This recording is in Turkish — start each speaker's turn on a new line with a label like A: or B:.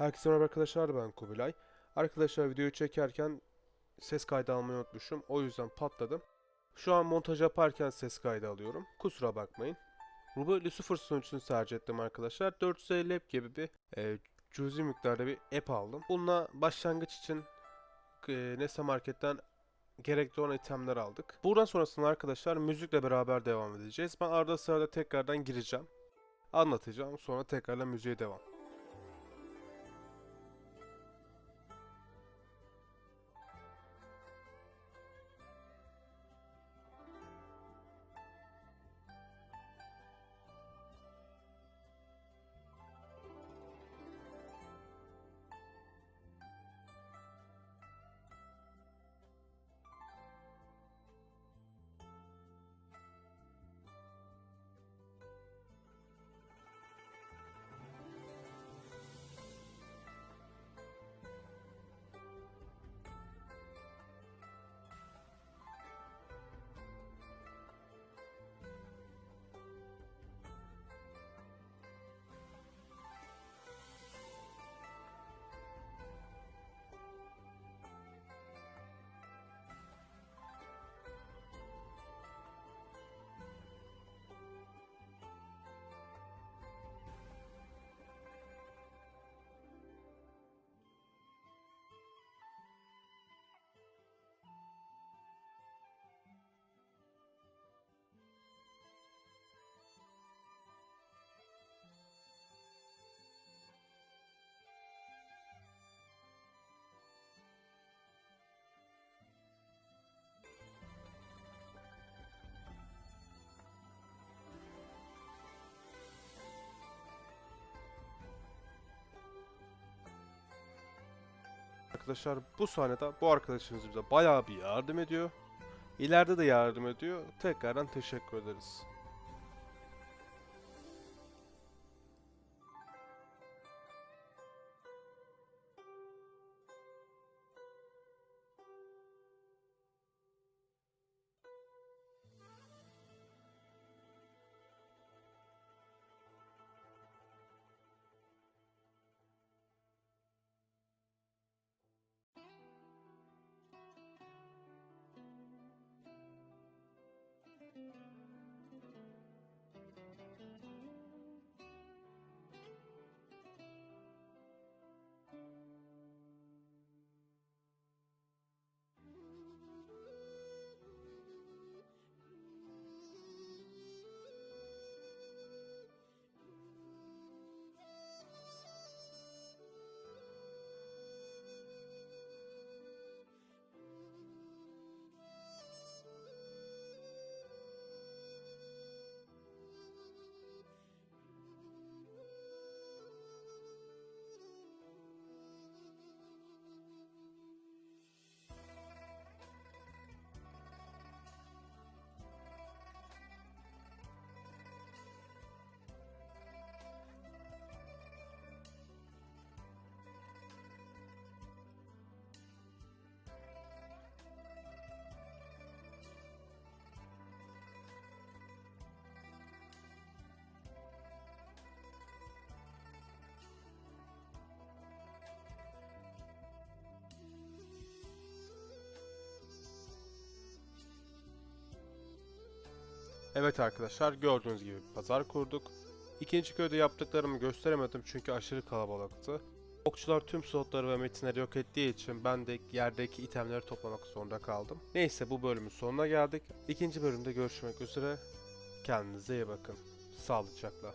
A: Herkese merhaba arkadaşlar ben Kubilay. Arkadaşlar videoyu çekerken ses kaydı almayı unutmuşum. O yüzden patladım. Şu an montaj yaparken ses kaydı alıyorum. Kusura bakmayın. Ruby Lucifer sunucusunu tercih ettim arkadaşlar. 450 app gibi bir e, cüzi miktarda bir app aldım. Bununla başlangıç için e, Nesa Market'ten gerekli olan itemler aldık. Buradan sonrasında arkadaşlar müzikle beraber devam edeceğiz. Ben arada sırada tekrardan gireceğim. Anlatacağım. Sonra tekrardan müziğe devam. Arkadaşlar bu sahnede bu arkadaşımız bize bayağı bir yardım ediyor. İleride de yardım ediyor. Tekrardan teşekkür ederiz. Evet arkadaşlar gördüğünüz gibi pazar kurduk. İkinci köyde yaptıklarımı gösteremedim çünkü aşırı kalabalıktı. Okçular tüm slotları ve metinleri yok ettiği için ben de yerdeki itemleri toplamak zorunda kaldım. Neyse bu bölümün sonuna geldik. İkinci bölümde görüşmek üzere. Kendinize iyi bakın. Sağlıcakla.